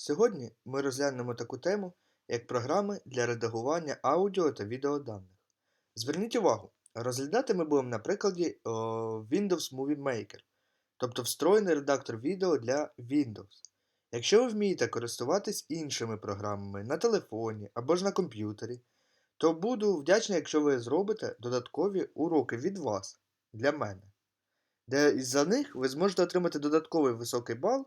Сьогодні ми розглянемо таку тему, як програми для редагування аудіо та відеоданих. Зверніть увагу, розглядати ми будемо на прикладі о, Windows Movie Maker, тобто встроєний редактор відео для Windows. Якщо ви вмієте користуватись іншими програмами на телефоні або ж на комп'ютері, то буду вдячний, якщо ви зробите додаткові уроки від вас для мене, де із-за них ви зможете отримати додатковий високий бал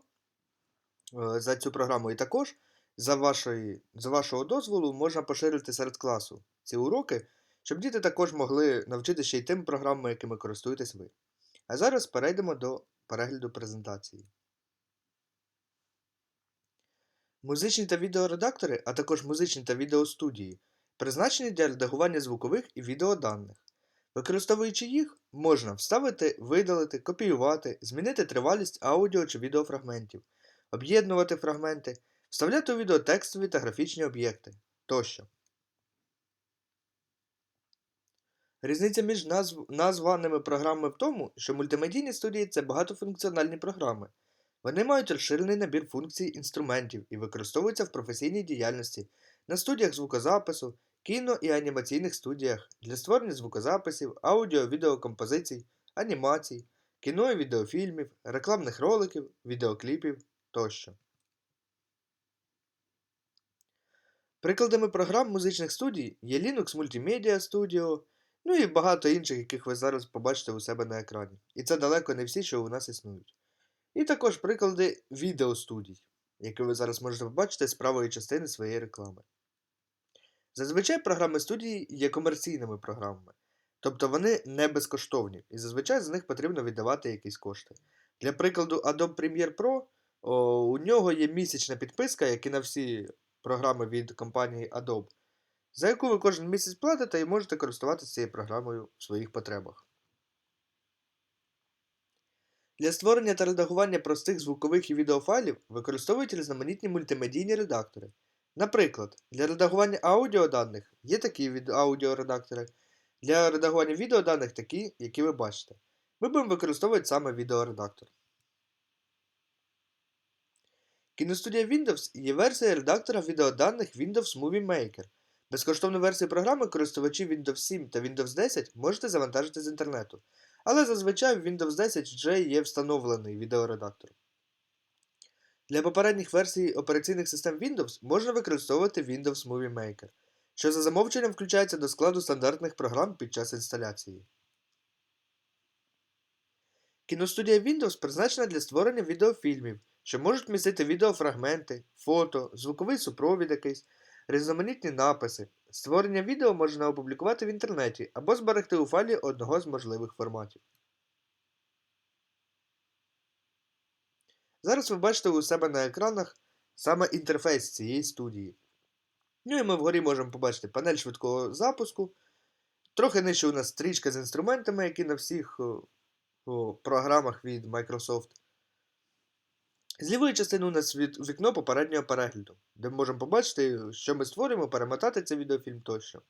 за цю програму. І також за, вашої, за вашого дозволу можна поширити серед класу ці уроки, щоб діти також могли навчитися ще й тим програмами, якими користуєтесь ви. А зараз перейдемо до перегляду презентації. Музичні та відеоредактори, а також музичні та відеостудії, призначені для редагування звукових і відеоданих. Використовуючи їх, можна вставити, видалити, копіювати, змінити тривалість аудіо чи відеофрагментів, об'єднувати фрагменти, вставляти у відео текстові та графічні об'єкти тощо. Різниця між назв... названими програмами в тому, що мультимедійні студії це багатофункціональні програми. Вони мають розширений набір функцій інструментів і використовуються в професійній діяльності на студіях звукозапису, кіно і анімаційних студіях для створення звукозаписів, аудіо-відеокомпозицій, анімацій, кіно і відеофільмів, рекламних роликів, відеокліпів тощо. Прикладами програм музичних студій є Linux Multimedia Studio, ну і багато інших, яких ви зараз побачите у себе на екрані. І це далеко не всі, що у нас існують. І також приклади відеостудій, які ви зараз можете побачити з правої частини своєї реклами. Зазвичай програми студії є комерційними програмами, тобто вони не безкоштовні, і зазвичай за них потрібно віддавати якісь кошти. Для прикладу, Adobe Premiere Pro о, у нього є місячна підписка, як і на всі програми від компанії Adobe, за яку ви кожен місяць платите і можете користуватися цією програмою в своїх потребах. Для створення та редагування простих звукових і відеофайлів використовують різноманітні мультимедійні редактори. Наприклад, для редагування аудіоданих є такі аудіоредактори, для редагування відеоданих такі, які ви бачите. Ми будемо використовувати саме відеоредактор. Кіностудія Windows є версія редактора відеоданих Windows Movie Maker. Безкоштовну версію програми користувачі Windows 7 та Windows 10 можете завантажити з інтернету, але зазвичай в Windows 10 вже є встановлений відеоредактор. Для попередніх версій операційних систем Windows можна використовувати Windows Movie Maker, що за замовченням включається до складу стандартних програм під час інсталяції. Кіностудія Windows призначена для створення відеофільмів, що можуть містити відеофрагменти, фото, звуковий супровід якийсь, різноманітні написи. Створення відео можна опублікувати в інтернеті або зберегти у файлі одного з можливих форматів. Зараз ви бачите у себе на екранах саме інтерфейс цієї студії. Ну і ми вгорі можемо побачити панель швидкого запуску. Трохи нижче у нас стрічка з інструментами, які на всіх о, програмах від Microsoft. З лівої частини у нас вікно попереднього перегляду, де ми можемо побачити, що ми створюємо, перемотати цей відеофільм тощо.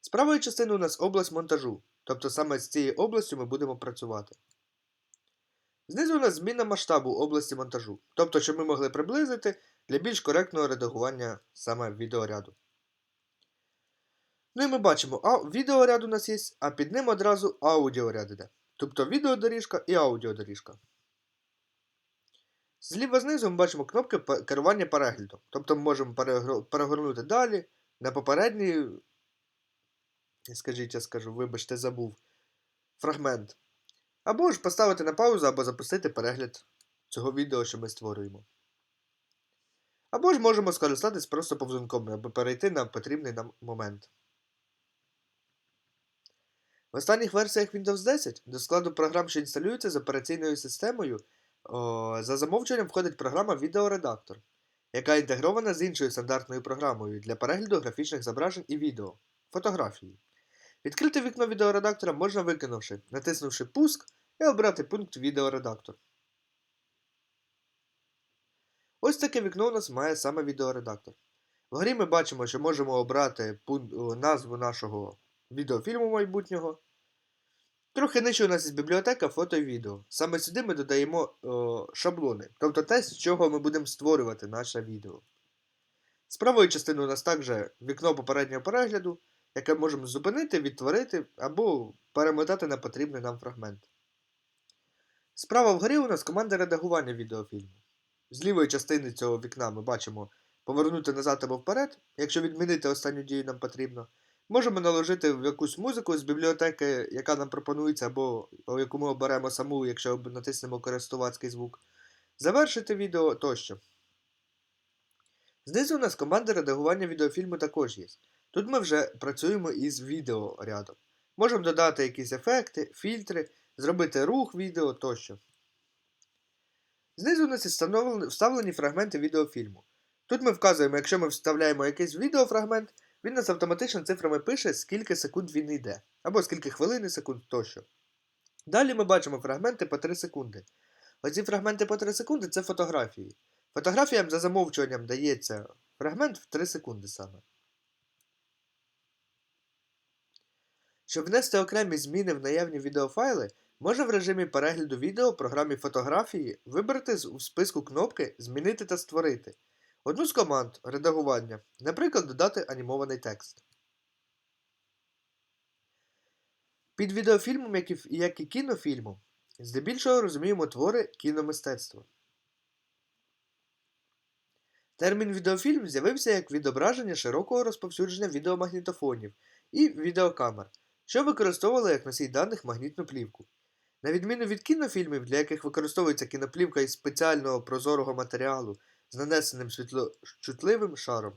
З правої частини у нас область монтажу, тобто саме з цією областю ми будемо працювати. Знизу у нас зміна масштабу області монтажу, тобто, щоб ми могли приблизити для більш коректного редагування саме відеоряду. Ну і ми бачимо, а відеоряд у нас є, а під ним одразу аудіоряд іде. Тобто відеодоріжка і аудіодоріжка. Зліва знизу ми бачимо кнопки керування переглядом. Тобто ми можемо перегорнути далі на попередній, скажіть, я скажу, вибачте, забув фрагмент. Або ж поставити на паузу, або запустити перегляд цього відео, що ми створюємо. Або ж можемо скористатись просто повзунком, аби перейти на потрібний нам момент. В останніх версіях Windows 10 до складу програм, що інсталюються з операційною системою, за замовчуванням входить програма Відеоредактор, яка інтегрована з іншою стандартною програмою для перегляду графічних зображень і відео фотографії. Відкрити вікно відеоредактора можна викинувши, натиснувши Пуск і обрати пункт Відеоредактор. Ось таке вікно у нас має саме відеоредактор. Вгорі ми бачимо, що можемо обрати назву нашого відеофільму майбутнього. Трохи нижче у нас є бібліотека фото і відео. Саме сюди ми додаємо о, шаблони, тобто те, з чого ми будемо створювати наше відео. З правої частини у нас також вікно попереднього перегляду, яке можемо зупинити, відтворити або перемотати на потрібний нам фрагмент. Справа вгорі у нас команда редагування відеофільму. З лівої частини цього вікна ми бачимо повернути назад або вперед, якщо відмінити останню дію нам потрібно. Можемо наложити в якусь музику з бібліотеки, яка нам пропонується, або яку ми оберемо саму, якщо натиснемо користувацький звук. Завершити відео тощо. Знизу у нас команда редагування відеофільму також є. Тут ми вже працюємо із відеорядом. Можемо додати якісь ефекти, фільтри, зробити рух відео тощо. Знизу у нас вставлені фрагменти відеофільму. Тут ми вказуємо, якщо ми вставляємо якийсь відеофрагмент, він нас автоматично цифрами пише, скільки секунд він йде, або скільки хвилин і секунд тощо. Далі ми бачимо фрагменти по 3 секунди. Оці фрагменти по 3 секунди це фотографії. Фотографіям за замовчуванням дається фрагмент в 3 секунди саме. Щоб внести окремі зміни в наявні відеофайли, можна в режимі перегляду відео в програмі фотографії вибрати у списку кнопки Змінити та створити. Одну з команд редагування, наприклад, додати анімований текст. Під відеофільмом, як і, кінофільмом, здебільшого розуміємо твори кіномистецтва. Термін відеофільм з'явився як відображення широкого розповсюдження відеомагнітофонів і відеокамер, що використовували як носій даних магнітну плівку. На відміну від кінофільмів, для яких використовується кіноплівка із спеціального прозорого матеріалу з нанесеним світлочутливим шаром.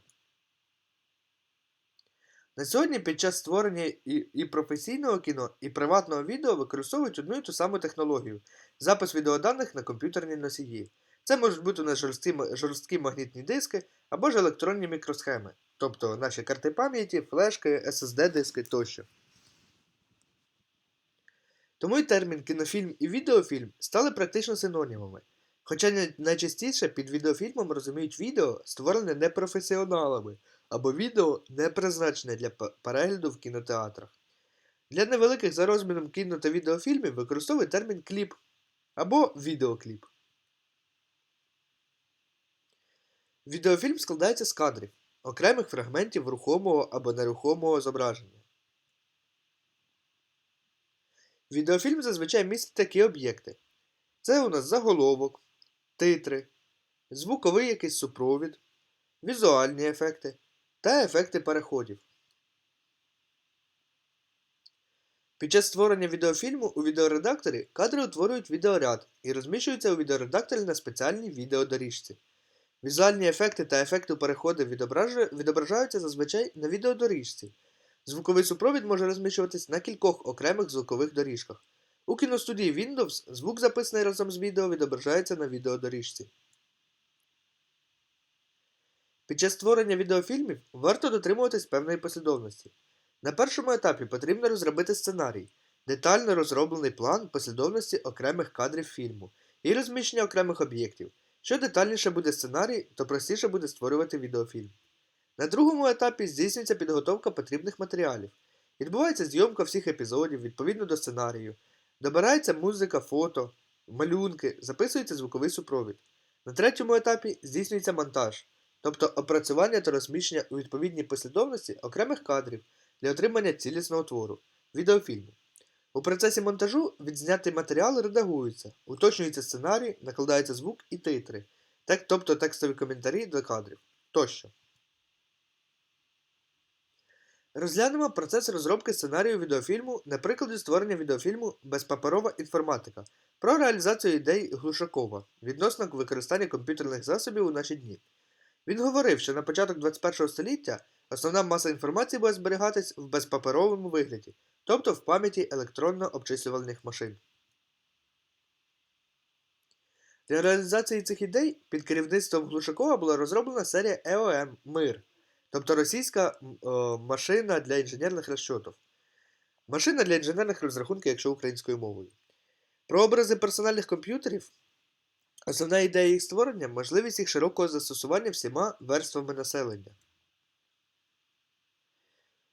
На сьогодні під час створення і, і професійного кіно, і приватного відео використовують одну і ту саму технологію запис відеоданих на комп'ютерні носії. Це можуть бути на жорсткі, жорсткі магнітні диски або ж електронні мікросхеми, тобто наші карти пам'яті, флешки, SSD-диски тощо. Тому й термін кінофільм і відеофільм стали практично синонімами. Хоча найчастіше під відеофільмом розуміють відео, створене непрофесіоналами, або відео не призначене для перегляду в кінотеатрах. Для невеликих за розміром кіно та відеофільмів використовують термін кліп або відеокліп. Відеофільм складається з кадрів, окремих фрагментів рухомого або нерухомого зображення. Відеофільм зазвичай містить такі об'єкти. Це у нас заголовок, титри, звуковий якийсь супровід, візуальні ефекти та ефекти переходів. Під час створення відеофільму у відеоредакторі кадри утворюють відеоряд і розміщуються у відеоредакторі на спеціальній відеодоріжці. Візуальні ефекти та ефекти переходу відображаються зазвичай на відеодоріжці. Звуковий супровід може розміщуватись на кількох окремих звукових доріжках. У кіностудії Windows звук, записаний разом з відео, відображається на відеодоріжці. Під час створення відеофільмів варто дотримуватись певної послідовності. На першому етапі потрібно розробити сценарій, детально розроблений план послідовності окремих кадрів фільму і розміщення окремих об'єктів. Що детальніше буде сценарій, то простіше буде створювати відеофільм. На другому етапі здійснюється підготовка потрібних матеріалів. Відбувається зйомка всіх епізодів відповідно до сценарію. Добирається музика, фото, малюнки, записується звуковий супровід. На третьому етапі здійснюється монтаж, тобто опрацювання та розміщення у відповідній послідовності окремих кадрів для отримання цілісного твору відеофільму. У процесі монтажу відзнятий матеріал редагується, уточнюється сценарій, накладається звук і титри, тобто текстові коментарі до кадрів тощо. Розглянемо процес розробки сценарію відеофільму на прикладі створення відеофільму Безпаперова інформатика про реалізацію ідей Глушакова відносно використання комп'ютерних засобів у наші дні. Він говорив, що на початок 21 століття основна маса інформації буде зберігатись в безпаперовому вигляді, тобто в пам'яті електронно-обчислювальних машин. Для реалізації цих ідей під керівництвом Глушакова була розроблена серія EOM Мир. Тобто російська о, машина для інженерних розчотів. Машина для інженерних розрахунків, якщо українською мовою. Про образи персональних комп'ютерів. Основна ідея їх створення можливість їх широкого застосування всіма верствами населення.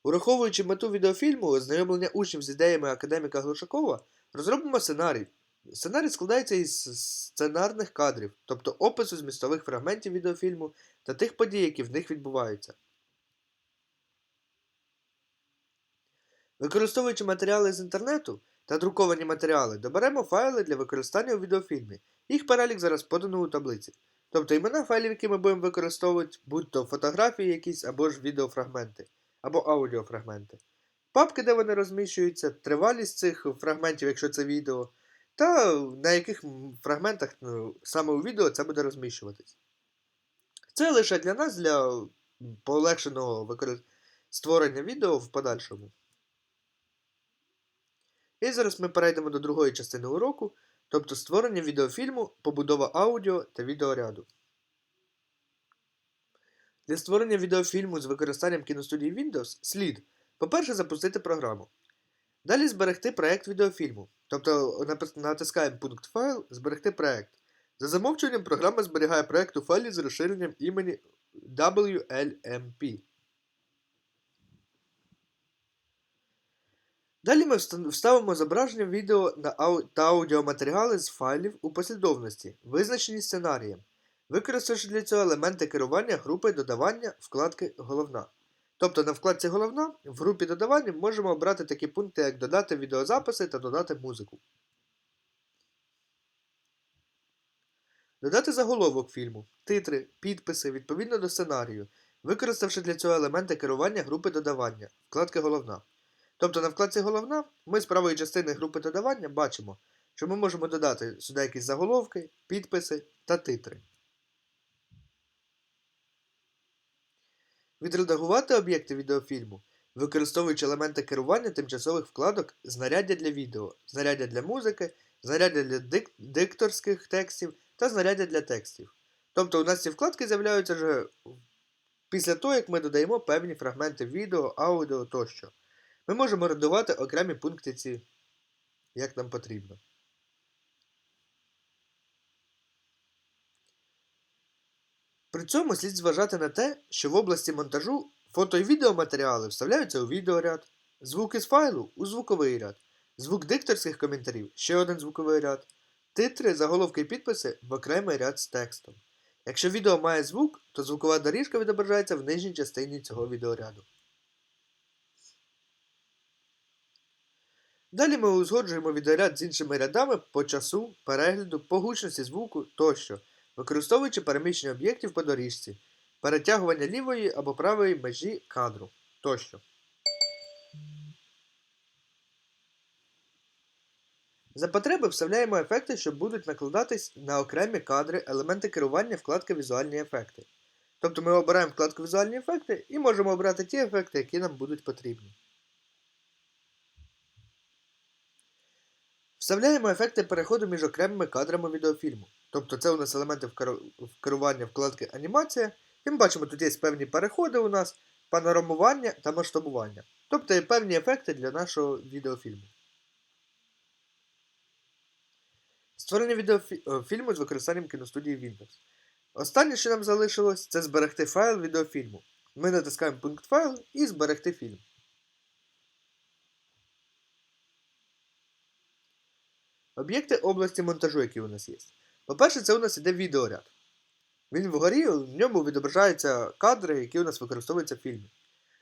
Ураховуючи мету відеофільму, ознайомлення учнів з ідеями академіка Глушакова, розробимо сценарій. Сценарій складається із сценарних кадрів, тобто опису змістових фрагментів відеофільму та тих подій, які в них відбуваються. Використовуючи матеріали з інтернету та друковані матеріали, доберемо файли для використання у відеофільмі. Їх перелік зараз подано у таблиці. Тобто імена файлів, які ми будемо використовувати, будь то фотографії якісь або ж відеофрагменти, або аудіофрагменти. Папки, де вони розміщуються, тривалість цих фрагментів, якщо це відео, та на яких фрагментах ну, саме у відео це буде розміщуватись. Це лише для нас, для полегшеного викор... створення відео в подальшому. І зараз ми перейдемо до другої частини уроку, тобто створення відеофільму, побудова аудіо та відеоряду. Для створення відеофільму з використанням кіностудії Windows слід, по-перше, запустити програму. Далі зберегти проект відеофільму. Тобто натискаємо пункт Файл, зберегти проект. За замовчуванням програма зберігає проект у файлі з розширенням імені WLMP. Далі ми вставимо зображення відео та аудіоматеріали з файлів у послідовності, визначені сценарієм, використавши для цього елементи керування групи додавання вкладки Головна. Тобто на вкладці Головна в групі додавання можемо обрати такі пункти, як додати відеозаписи та додати музику. Додати заголовок фільму, титри, підписи відповідно до сценарію, використавши для цього елементи керування групи додавання, вкладки Головна. Тобто на вкладці Головна ми з правої частини групи додавання бачимо, що ми можемо додати сюди якісь заголовки, підписи та титри. Відредагувати об'єкти відеофільму, використовуючи елементи керування тимчасових вкладок знаряддя для відео, знаряддя для музики, знаряддя для дик дикторських текстів та знаряддя для текстів. Тобто у нас ці вкладки з'являються вже після того, як ми додаємо певні фрагменти відео, аудіо тощо. Ми можемо редувати окремі пункти ці, як нам потрібно. При цьому слід зважати на те, що в області монтажу фото і відеоматеріали вставляються у відеоряд, звуки з файлу у звуковий ряд, звук дикторських коментарів ще один звуковий ряд, титри, заголовки і підписи в окремий ряд з текстом. Якщо відео має звук, то звукова доріжка відображається в нижній частині цього відеоряду. Далі ми узгоджуємо відеоряд з іншими рядами по часу, перегляду, по гучності звуку тощо, використовуючи переміщення об'єктів по доріжці, перетягування лівої або правої межі кадру тощо. За потреби вставляємо ефекти, що будуть накладатись на окремі кадри елементи керування вкладки Візуальні ефекти. Тобто ми обираємо вкладку Візуальні ефекти і можемо обрати ті ефекти, які нам будуть потрібні. Вставляємо ефекти переходу між окремими кадрами відеофільму. Тобто це у нас елементи керування вкладки Анімація. І ми бачимо, тут є певні переходи у нас, панорамування та масштабування. Тобто є певні ефекти для нашого відеофільму. Створення відеофільму е, з використанням кіностудії Windows. Останнє, що нам залишилось, це зберегти файл відеофільму. Ми натискаємо пункт файл і зберегти фільм. Об'єкти області монтажу, які у нас є. По-перше, це у нас іде відеоряд. Він вгорі, в ньому відображаються кадри, які у нас використовуються в фільмі.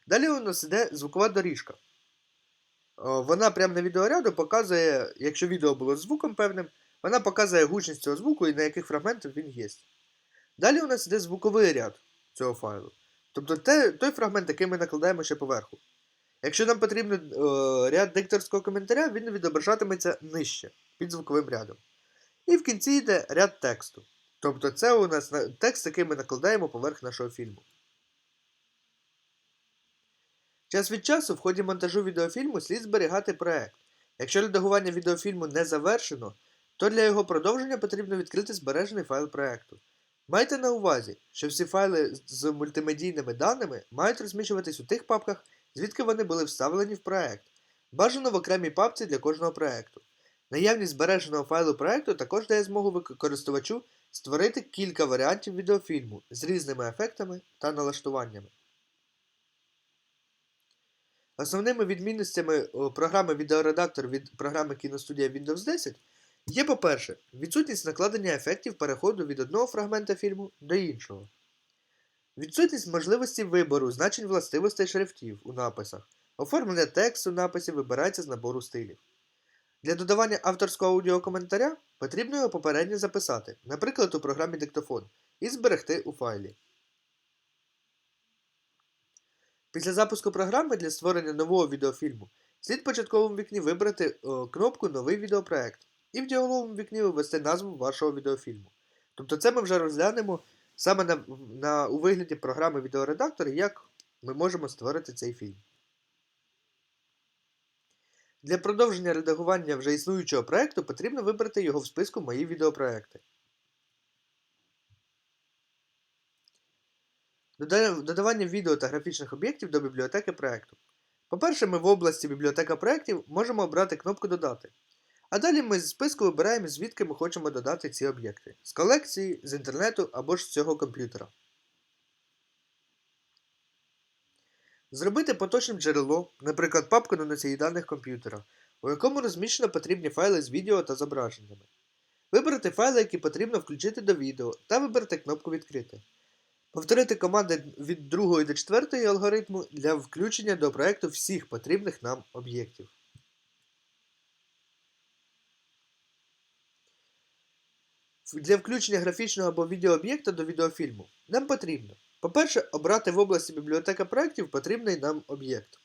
Далі у нас іде звукова доріжка. Вона прямо на відеоряду показує, якщо відео було з звуком певним, вона показує гучність цього звуку і на яких фрагментах він є. Далі у нас іде звуковий ряд цього файлу. Тобто те, той фрагмент, який ми накладаємо ще поверху. Якщо нам потрібен о, ряд дикторського коментаря, він відображатиметься нижче під звуковим рядом. І в кінці йде ряд тексту. Тобто це у нас текст, який ми накладаємо поверх нашого фільму. Час від часу в ході монтажу відеофільму слід зберігати проект. Якщо редагування відеофільму не завершено, то для його продовження потрібно відкрити збережений файл проекту. Майте на увазі, що всі файли з мультимедійними даними мають розміщуватись у тих папках, звідки вони були вставлені в проект. Бажано в окремій папці для кожного проекту. Наявність збереженого файлу проекту також дає змогу користувачу створити кілька варіантів відеофільму з різними ефектами та налаштуваннями. Основними відмінностями програми відеоредактор від програми кіностудія Windows 10 є, по-перше, відсутність накладення ефектів переходу від одного фрагмента фільму до іншого, відсутність можливості вибору значень властивостей шрифтів у написах, оформлення тексту написів вибирається з набору стилів. Для додавання авторського аудіокоментаря потрібно його попередньо записати, наприклад, у програмі диктофон, і зберегти у файлі. Після запуску програми для створення нового відеофільму слід в початковому вікні вибрати о, кнопку Новий відеопроект і в діалоговому вікні ввести назву вашого відеофільму. Тобто це ми вже розглянемо саме на, на, у вигляді програми відеоредактор, як ми можемо створити цей фільм. Для продовження редагування вже існуючого проєкту потрібно вибрати його в списку Мої відеопроекти. Додавання відео та графічних об'єктів до бібліотеки проєкту. По-перше, ми в області бібліотека проєктів можемо обрати кнопку Додати. А далі ми з списку вибираємо, звідки ми хочемо додати ці об'єкти: з колекції, з інтернету або ж з цього комп'ютера. Зробити поточним джерело, наприклад, папку на носії даних комп'ютера, у якому розміщено потрібні файли з відео та зображеннями. Вибрати файли, які потрібно включити до відео, та вибрати кнопку Відкрити. Повторити команди від 2 до 4 алгоритму для включення до проєкту всіх потрібних нам об'єктів. Для включення графічного або відеооб'єкта до відеофільму нам потрібно, по-перше, обрати в області бібліотека проєктів потрібний нам об'єкт.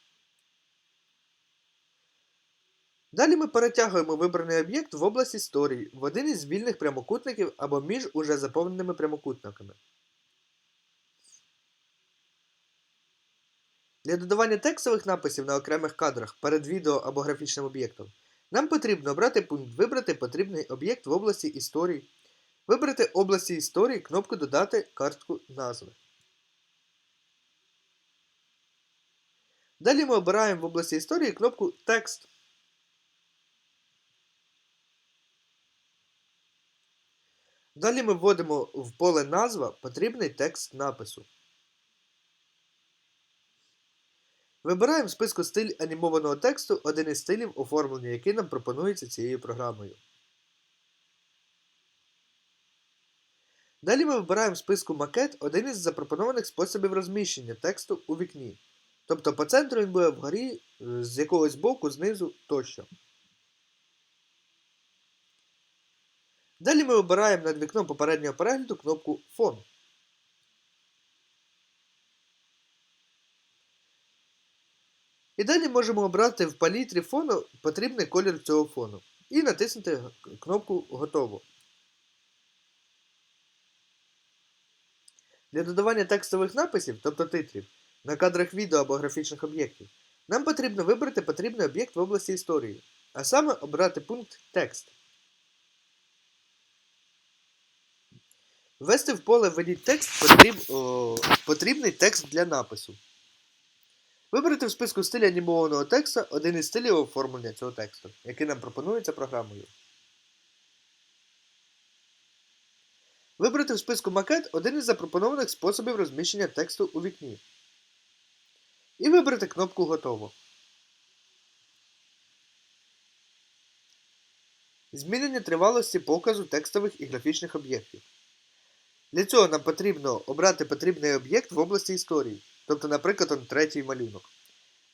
Далі ми перетягуємо вибраний об'єкт в область історії в один із вільних прямокутників або між уже заповненими прямокутниками. Для додавання текстових написів на окремих кадрах перед відео або графічним об'єктом нам потрібно обрати пункт Вибрати потрібний об'єкт в області історії, вибрати області історії кнопку Додати картку назви. Далі ми обираємо в області історії кнопку Текст. Далі ми вводимо в поле назва потрібний текст напису. Вибираємо в списку стиль анімованого тексту один із стилів оформлення, який нам пропонується цією програмою. Далі ми вибираємо в списку макет один із запропонованих способів розміщення тексту у вікні. Тобто по центру він буде вгорі, е, з якогось боку, знизу тощо. Далі ми вибираємо над вікном попереднього перегляду кнопку Фон. І далі можемо обрати в палітрі фону потрібний колір цього фону. І натиснути кнопку Готово. Для додавання текстових написів, тобто титрів, на кадрах відео або графічних об'єктів, нам потрібно вибрати потрібний об'єкт в області історії, а саме обрати пункт Текст. Ввести в поле Введіть текст потріб... о, потрібний текст для напису. Вибрати в списку стилі анімованого тексту один із стилів оформлення цього тексту, який нам пропонується програмою. Вибрати в списку макет один із запропонованих способів розміщення тексту у вікні. І вибрати кнопку Готово. Змінення тривалості показу текстових і графічних об'єктів. Для цього нам потрібно обрати потрібний об'єкт в області історії, тобто, наприклад, третій малюнок.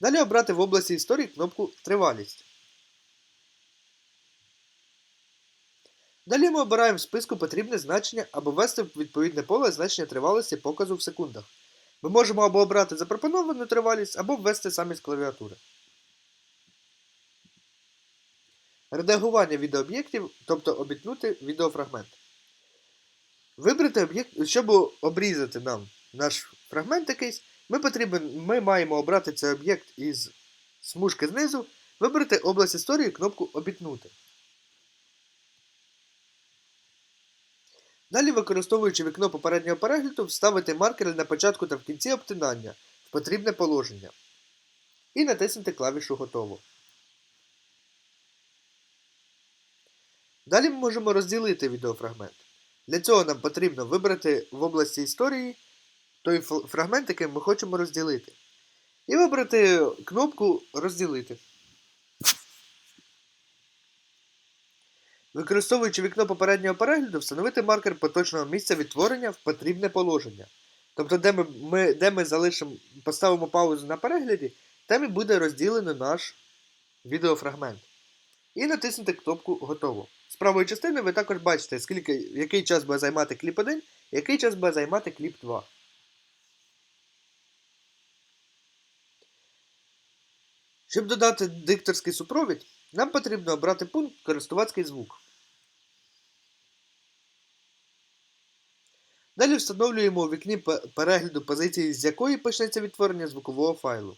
Далі обрати в області історії кнопку Тривалість. Далі ми обираємо в списку потрібне значення або ввести в відповідне поле значення тривалості показу в секундах. Ми можемо або обрати запропоновану тривалість, або ввести самі з клавіатури. Редагування відеооб'єктів, тобто обітнути відеофрагмент. Вибрати об'єкт, щоб обрізати нам наш фрагмент якийсь, ми, потрібен, ми маємо обрати цей об'єкт із смужки знизу, вибрати область історії кнопку Обітнути. Далі, використовуючи вікно попереднього перегляду, вставити маркери на початку та в кінці обтинання в потрібне положення. І натиснути клавішу Готово. Далі ми можемо розділити відеофрагмент. Для цього нам потрібно вибрати в області історії той фрагмент, який ми хочемо розділити. І вибрати кнопку Розділити. Використовуючи вікно попереднього перегляду, встановити маркер поточного місця відтворення в потрібне положення. Тобто, де ми, ми, де ми залишимо, поставимо паузу на перегляді, там і буде розділено наш відеофрагмент. І натиснути кнопку Готово. З правої частини ви також бачите, скільки, який час буде займати кліп 1, який час буде займати кліп 2. Щоб додати дикторський супровід, нам потрібно обрати пункт Користувацький звук. Далі встановлюємо у вікні перегляду позиції, з якої почнеться відтворення звукового файлу.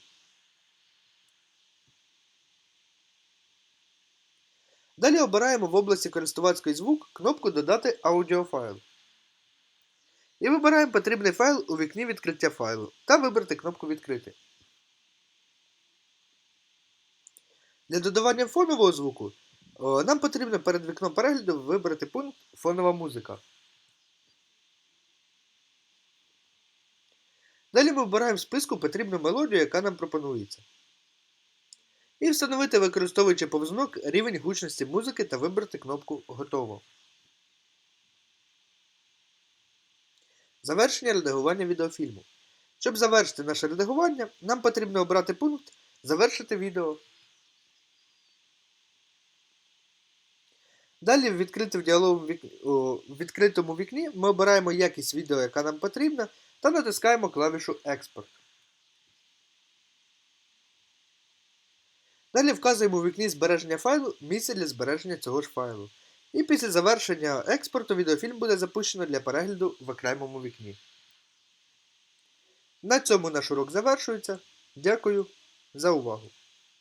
Далі обираємо в області користувацький звук кнопку Додати аудіофайл. І вибираємо потрібний файл у вікні відкриття файлу та вибрати кнопку Відкрити. Для додавання фонового звуку нам потрібно перед вікном перегляду вибрати пункт Фонова музика. Далі ми вибираємо в списку потрібну мелодію, яка нам пропонується. І встановити, використовуючи повзунок, рівень гучності музики та вибрати кнопку Готово. Завершення редагування відеофільму. Щоб завершити наше редагування, нам потрібно обрати пункт Завершити відео. Далі в відкритому вікні ми обираємо якість відео, яка нам потрібна, та натискаємо клавішу Експорт. Далі вказуємо у вікні збереження файлу місце для збереження цього ж файлу. І після завершення експорту відеофільм буде запущено для перегляду в окремому вікні. На цьому наш урок завершується. Дякую за увагу!